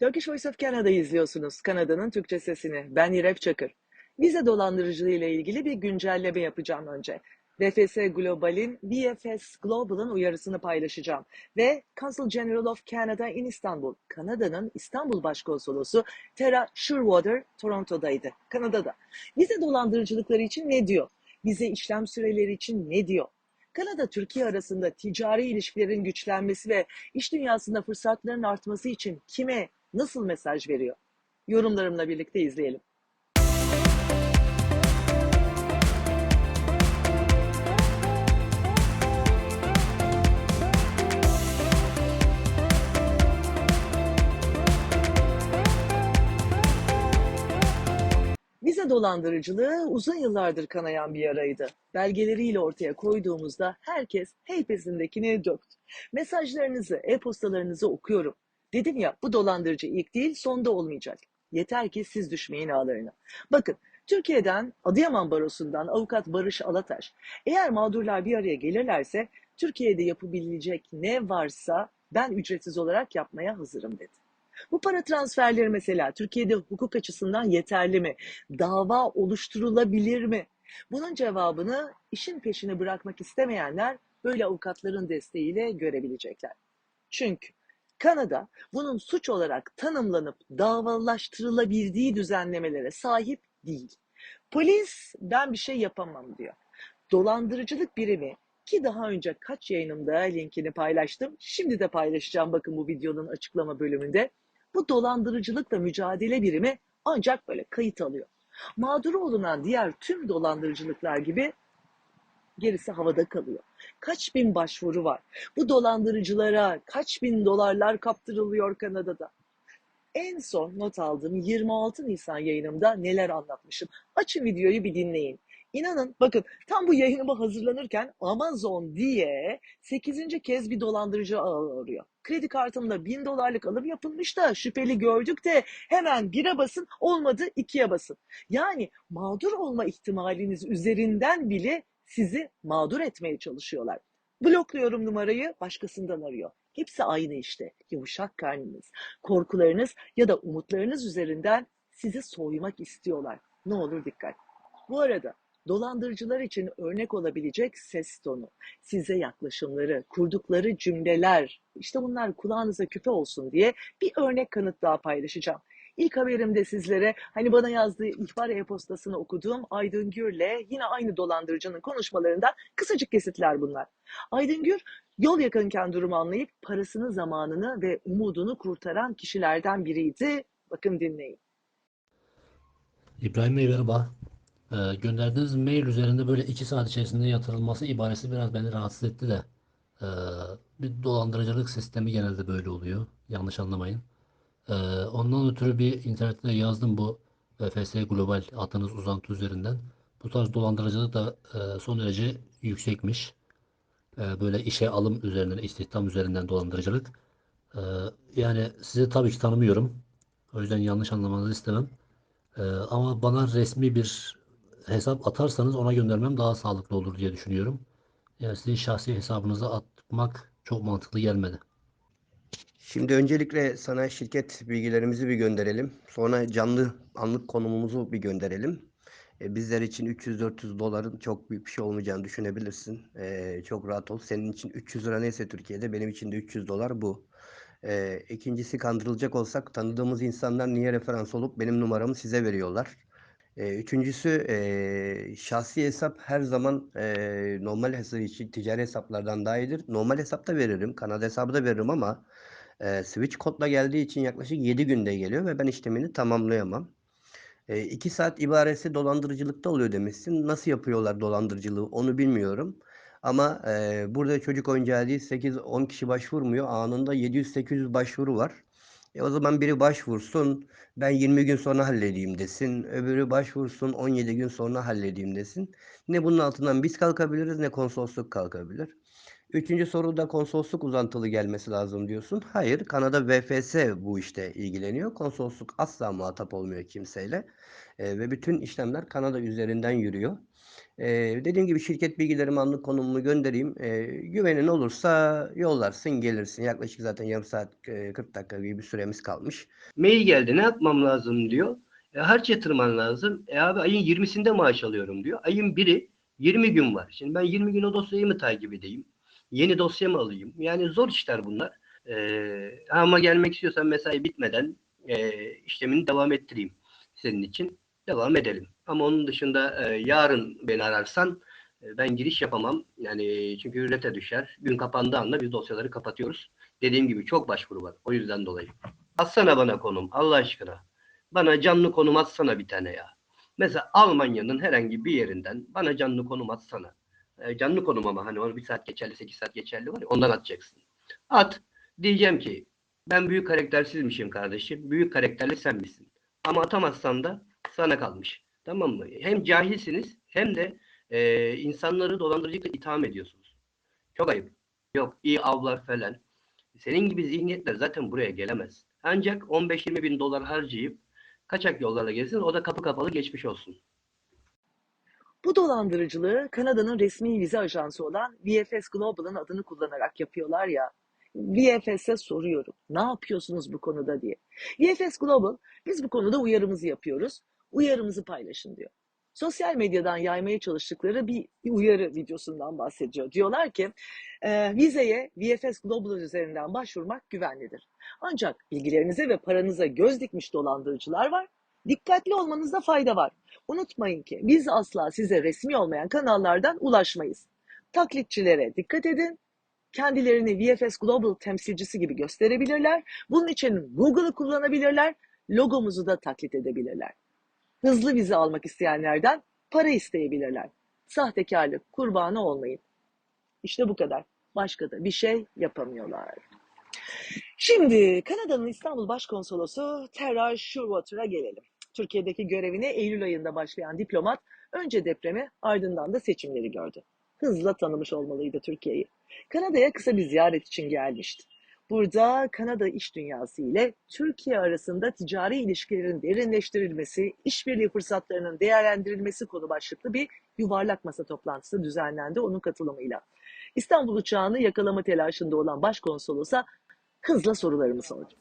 Turkish Voice of Canada izliyorsunuz. Kanada'nın Türkçe sesini. Ben İref Çakır. Vize dolandırıcılığı ile ilgili bir güncelleme yapacağım önce. VFS Global'in VFS Global'ın uyarısını paylaşacağım. Ve Consul General of Canada in Istanbul, Kanada'nın İstanbul Başkonsolosu Tara Sherwater Toronto'daydı, Kanada'da. Vize dolandırıcılıkları için ne diyor? Vize işlem süreleri için ne diyor? Kanada Türkiye arasında ticari ilişkilerin güçlenmesi ve iş dünyasında fırsatların artması için kime nasıl mesaj veriyor? Yorumlarımla birlikte izleyelim. Vize dolandırıcılığı uzun yıllardır kanayan bir yaraydı. Belgeleriyle ortaya koyduğumuzda herkes heypesindekini döktü. Mesajlarınızı, e-postalarınızı okuyorum. Dedim ya bu dolandırıcı ilk değil sonda olmayacak. Yeter ki siz düşmeyin ağlarına. Bakın Türkiye'den Adıyaman Barosu'ndan avukat Barış Alataş eğer mağdurlar bir araya gelirlerse Türkiye'de yapabilecek ne varsa ben ücretsiz olarak yapmaya hazırım dedi. Bu para transferleri mesela Türkiye'de hukuk açısından yeterli mi? Dava oluşturulabilir mi? Bunun cevabını işin peşini bırakmak istemeyenler böyle avukatların desteğiyle görebilecekler. Çünkü Kanada bunun suç olarak tanımlanıp davalaştırılabildiği düzenlemelere sahip değil. Polis ben bir şey yapamam diyor. Dolandırıcılık birimi ki daha önce kaç yayınımda linkini paylaştım. Şimdi de paylaşacağım bakın bu videonun açıklama bölümünde. Bu dolandırıcılıkla mücadele birimi ancak böyle kayıt alıyor. Mağduru olunan diğer tüm dolandırıcılıklar gibi gerisi havada kalıyor. Kaç bin başvuru var. Bu dolandırıcılara kaç bin dolarlar kaptırılıyor Kanada'da. En son not aldığım 26 Nisan yayınımda neler anlatmışım. Açın videoyu bir dinleyin. İnanın bakın tam bu yayınıma hazırlanırken Amazon diye 8. kez bir dolandırıcı arıyor. Kredi kartımda 1000 dolarlık alım yapılmış da şüpheli gördük de hemen bire basın olmadı ikiye basın. Yani mağdur olma ihtimaliniz üzerinden bile sizi mağdur etmeye çalışıyorlar. Blokluyorum numarayı başkasından arıyor. Hepsi aynı işte. Yumuşak karnınız, korkularınız ya da umutlarınız üzerinden sizi soymak istiyorlar. Ne olur dikkat. Bu arada dolandırıcılar için örnek olabilecek ses tonu, size yaklaşımları, kurdukları cümleler, işte bunlar kulağınıza küpe olsun diye bir örnek kanıt daha paylaşacağım. İlk haberimde sizlere hani bana yazdığı ihbar e-postasını okuduğum Aydın Gür'le yine aynı dolandırıcının konuşmalarından kısacık kesitler bunlar. Aydın Gür yol yakınken durumu anlayıp parasını, zamanını ve umudunu kurtaran kişilerden biriydi. Bakın dinleyin. İbrahim Bey merhaba. Ee, gönderdiğiniz mail üzerinde böyle iki saat içerisinde yatırılması ibaresi biraz beni rahatsız etti de. Ee, bir dolandırıcılık sistemi genelde böyle oluyor. Yanlış anlamayın. Ee, ondan ötürü bir internette yazdım bu VFS Global adınız uzantı üzerinden. Bu tarz dolandırıcılık da e, son derece yüksekmiş. Ee, böyle işe alım üzerinden, istihdam üzerinden dolandırıcılık. Yani sizi tabii ki tanımıyorum. O yüzden yanlış anlamanızı istemem. Ama bana resmi bir hesap atarsanız ona göndermem daha sağlıklı olur diye düşünüyorum. Yani sizin şahsi hesabınıza atmak çok mantıklı gelmedi. Şimdi öncelikle sana şirket bilgilerimizi bir gönderelim. Sonra canlı anlık konumumuzu bir gönderelim. E, bizler için 300-400 doların çok büyük bir şey olmayacağını düşünebilirsin. E, çok rahat ol. Senin için 300 lira neyse Türkiye'de benim için de 300 dolar bu. E, ikincisi kandırılacak olsak tanıdığımız insanlar niye referans olup benim numaramı size veriyorlar? E, üçüncüsü e, şahsi hesap her zaman e, normal hesap için ticari hesaplardan daha iyidir. Normal hesapta veririm, Kanada hesabı da veririm ama e, switch kodla geldiği için yaklaşık 7 günde geliyor ve ben işlemini tamamlayamam. 2 saat ibaresi dolandırıcılıkta oluyor demişsin. Nasıl yapıyorlar dolandırıcılığı onu bilmiyorum. Ama e, burada çocuk oyuncağı değil 8-10 kişi başvurmuyor. Anında 700-800 başvuru var. E o zaman biri başvursun ben 20 gün sonra halledeyim desin. Öbürü başvursun 17 gün sonra halledeyim desin. Ne bunun altından biz kalkabiliriz ne konsolosluk kalkabilir. Üçüncü soruda konsolosluk uzantılı gelmesi lazım diyorsun. Hayır, Kanada VFS bu işte ilgileniyor. Konsolosluk asla muhatap olmuyor kimseyle. E, ve bütün işlemler Kanada üzerinden yürüyor. Ee, dediğim gibi şirket bilgilerimi anlık konumumu göndereyim. Ee, güvenin olursa yollarsın gelirsin. Yaklaşık zaten yarım saat e, 40 dakika gibi bir süremiz kalmış. Mail geldi ne yapmam lazım diyor. E, harç yatırman lazım. E abi ayın 20'sinde maaş alıyorum diyor. Ayın 1'i 20 gün var. Şimdi ben 20 gün o dosyayı mı takip edeyim? Yeni dosya mı alayım? Yani zor işler bunlar. Ee, ama gelmek istiyorsan mesai bitmeden e, işlemini devam ettireyim senin için. Devam edelim. Ama onun dışında e, yarın beni ararsan e, ben giriş yapamam. Yani çünkü ücrete düşer. Gün kapandığı anda biz dosyaları kapatıyoruz. Dediğim gibi çok başvuru var. O yüzden dolayı. Atsana bana konum Allah aşkına. Bana canlı konum atsana bir tane ya. Mesela Almanya'nın herhangi bir yerinden bana canlı konum atsana. E, canlı konum ama hani onu bir saat geçerli, 8 saat geçerli var ya ondan atacaksın. At. Diyeceğim ki ben büyük karaktersizmişim kardeşim. Büyük karakterli sen misin? Ama atamazsan da sana kalmış. Tamam mı? Hem cahilsiniz hem de e, insanları dolandırıcılıkla itham ediyorsunuz. Çok ayıp. Yok iyi avlar falan. Senin gibi zihniyetler zaten buraya gelemez. Ancak 15-20 bin dolar harcayıp kaçak yollarla gelsin o da kapı kapalı geçmiş olsun. Bu dolandırıcılığı Kanada'nın resmi vize ajansı olan VFS Global'ın adını kullanarak yapıyorlar ya. VFS'e soruyorum. Ne yapıyorsunuz bu konuda diye. VFS Global biz bu konuda uyarımızı yapıyoruz. Uyarımızı paylaşın diyor. Sosyal medyadan yaymaya çalıştıkları bir uyarı videosundan bahsediyor. Diyorlar ki e, vizeye VFS Global üzerinden başvurmak güvenlidir. Ancak bilgilerinize ve paranıza göz dikmiş dolandırıcılar var. Dikkatli olmanızda fayda var. Unutmayın ki biz asla size resmi olmayan kanallardan ulaşmayız. Taklitçilere dikkat edin. Kendilerini VFS Global temsilcisi gibi gösterebilirler. Bunun için Google'ı kullanabilirler. Logomuzu da taklit edebilirler. Hızlı vize almak isteyenlerden para isteyebilirler. Sahtekarlık kurbanı olmayın. İşte bu kadar. Başka da bir şey yapamıyorlar. Şimdi Kanada'nın İstanbul Başkonsolosu Terra Sherwater'a gelelim. Türkiye'deki görevine Eylül ayında başlayan diplomat önce depremi ardından da seçimleri gördü. Hızla tanımış olmalıydı Türkiye'yi. Kanada'ya kısa bir ziyaret için gelmişti. Burada Kanada iş dünyası ile Türkiye arasında ticari ilişkilerin derinleştirilmesi, işbirliği fırsatlarının değerlendirilmesi konu başlıklı bir yuvarlak masa toplantısı düzenlendi onun katılımıyla. İstanbul uçağını yakalama telaşında olan başkonsolosa hızla sorularımı sordu.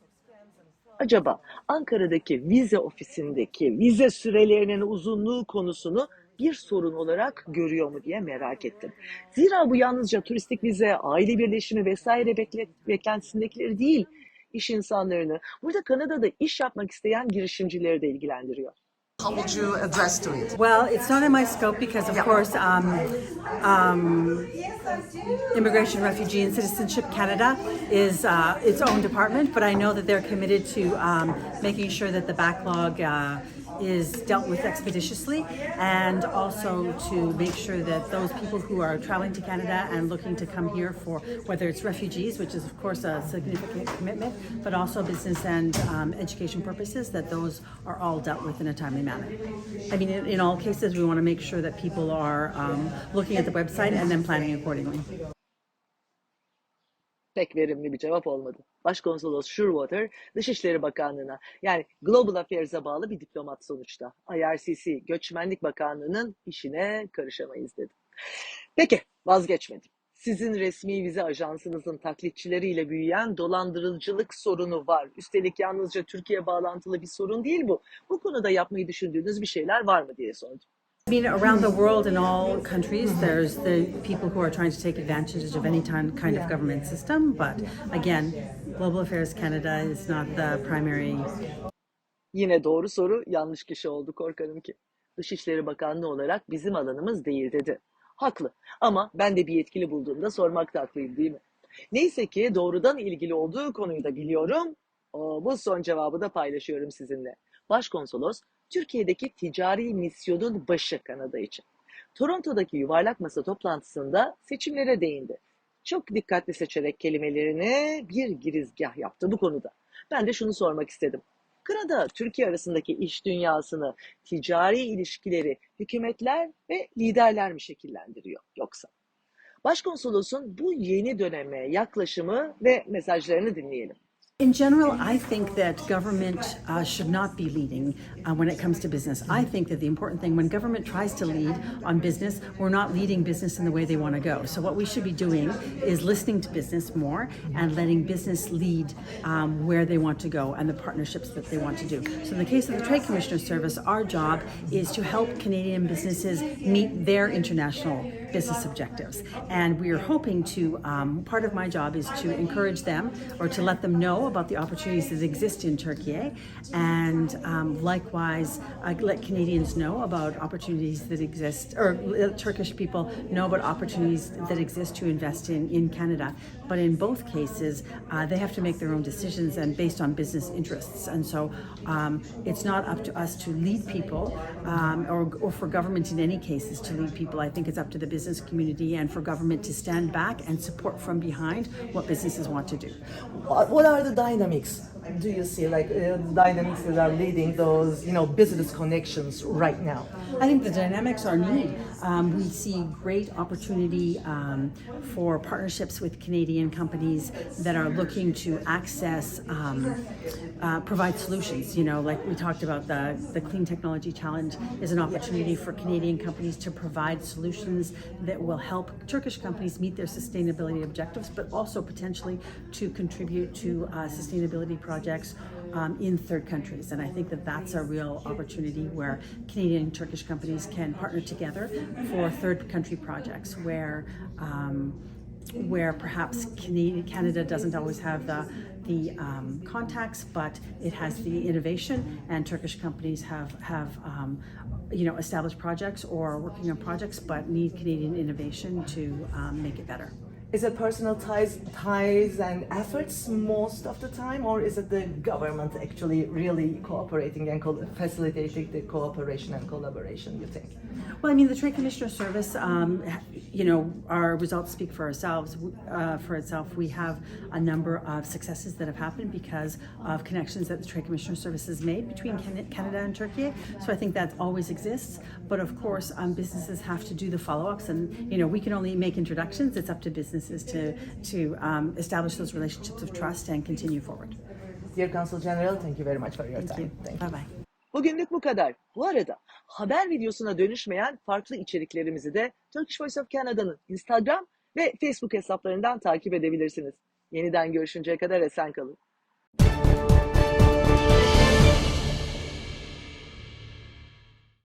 Acaba Ankara'daki vize ofisindeki vize sürelerinin uzunluğu konusunu bir sorun olarak görüyor mu diye merak ettim. Zira bu yalnızca turistik vize, aile birleşimi vesaire bekle, beklentisindekileri değil, iş insanlarını, burada Kanada'da iş yapmak isteyen girişimcileri de ilgilendiriyor. How would you address to it? Well, it's not in my scope because, of Yeah. course, um, um, Immigration, Refugee, and Citizenship Canada is uh, its own department, but I know that they're committed to um, making sure that the backlog uh, is dealt with expeditiously and also to make sure that those people who are traveling to Canada and looking to come here for whether it's refugees, which is of course a significant commitment, but also business and um, education purposes, that those are all dealt with in a timely manner. I mean, in, in all cases, we want to make sure that people are um, looking at the website and then planning accordingly. Pek verimli bir cevap olmadı. Başkonsolos Sherwater, Dışişleri Bakanlığı'na yani Global Affairs'a bağlı bir diplomat sonuçta. IRCC, Göçmenlik Bakanlığı'nın işine karışamayız dedi. Peki, vazgeçmedim. Sizin resmi vize ajansınızın taklitçileriyle büyüyen dolandırıcılık sorunu var. Üstelik yalnızca Türkiye bağlantılı bir sorun değil bu. Bu konuda yapmayı düşündüğünüz bir şeyler var mı diye sordum. I mean, around the world in all countries, there's the people who are trying to take advantage of any kind of government system. But again, Global Affairs Canada is not the primary Yine doğru soru yanlış kişi oldu korkarım ki. Dışişleri Bakanlığı olarak bizim alanımız değil dedi. Haklı ama ben de bir yetkili bulduğumda sormakta haklıyım değil mi? Neyse ki doğrudan ilgili olduğu konuyu da biliyorum. O, bu son cevabı da paylaşıyorum sizinle. Başkonsolos Türkiye'deki ticari misyonun başı Kanada için. Toronto'daki yuvarlak masa toplantısında seçimlere değindi. Çok dikkatli seçerek kelimelerini bir girizgah yaptı bu konuda. Ben de şunu sormak istedim. Kanada, Türkiye arasındaki iş dünyasını, ticari ilişkileri hükümetler ve liderler mi şekillendiriyor yoksa? Başkonsolosun bu yeni döneme yaklaşımı ve mesajlarını dinleyelim. In general, I think that government uh, should not be leading uh, when it comes to business. I think that the important thing when government tries to lead on business, we're not leading business in the way they want to go. So, what we should be doing is listening to business more and letting business lead um, where they want to go and the partnerships that they want to do. So, in the case of the Trade Commissioner Service, our job is to help Canadian businesses meet their international business objectives. And we are hoping to, um, part of my job is to encourage them or to let them know about the opportunities that exist in Turkey and um, likewise uh, let Canadians know about opportunities that exist or Turkish people know about opportunities that exist to invest in, in Canada. But in both cases, uh, they have to make their own decisions and based on business interests. And so um, it's not up to us to lead people um, or, or for government in any cases to lead people. I think it's up to the business community and for government to stand back and support from behind what businesses want to do. What are the dynamics? Do you see like uh, dynamics that are leading those you know business connections right now? I think the dynamics are neat. Um, we see great opportunity um, for partnerships with Canadian companies that are looking to access, um, uh, provide solutions. You know, like we talked about, the, the Clean Technology Challenge is an opportunity for Canadian companies to provide solutions that will help Turkish companies meet their sustainability objectives, but also potentially to contribute to uh, sustainability projects um, in third countries. And I think that that's a real opportunity where Canadian and Turkish companies can partner together for third country projects where. Um, where perhaps Canada, Canada doesn't always have the the um, contacts, but it has the innovation, and Turkish companies have have um, you know established projects or working on projects, but need Canadian innovation to um, make it better. Is it personal ties, ties and efforts most of the time, or is it the government actually really cooperating and co- facilitating the cooperation and collaboration? You think? Well, I mean, the Trade Commissioner Service, um, you know, our results speak for ourselves. Uh, for itself, we have a number of successes that have happened because of connections that the Trade Commissioner Service has made between Canada and Turkey. So I think that always exists. But of course, um, businesses have to do the follow-ups, and you know, we can only make introductions. It's up to businesses to to um, establish those relationships of trust and continue forward. Dear Consul General, thank you very much for your Thank time. you. Thank you. Bye bye. Bugünlük bu kadar. Bu arada haber videosuna dönüşmeyen farklı içeriklerimizi de Turkish Voice of Canada'nın Instagram ve Facebook hesaplarından takip edebilirsiniz. Yeniden görüşünceye kadar esen kalın.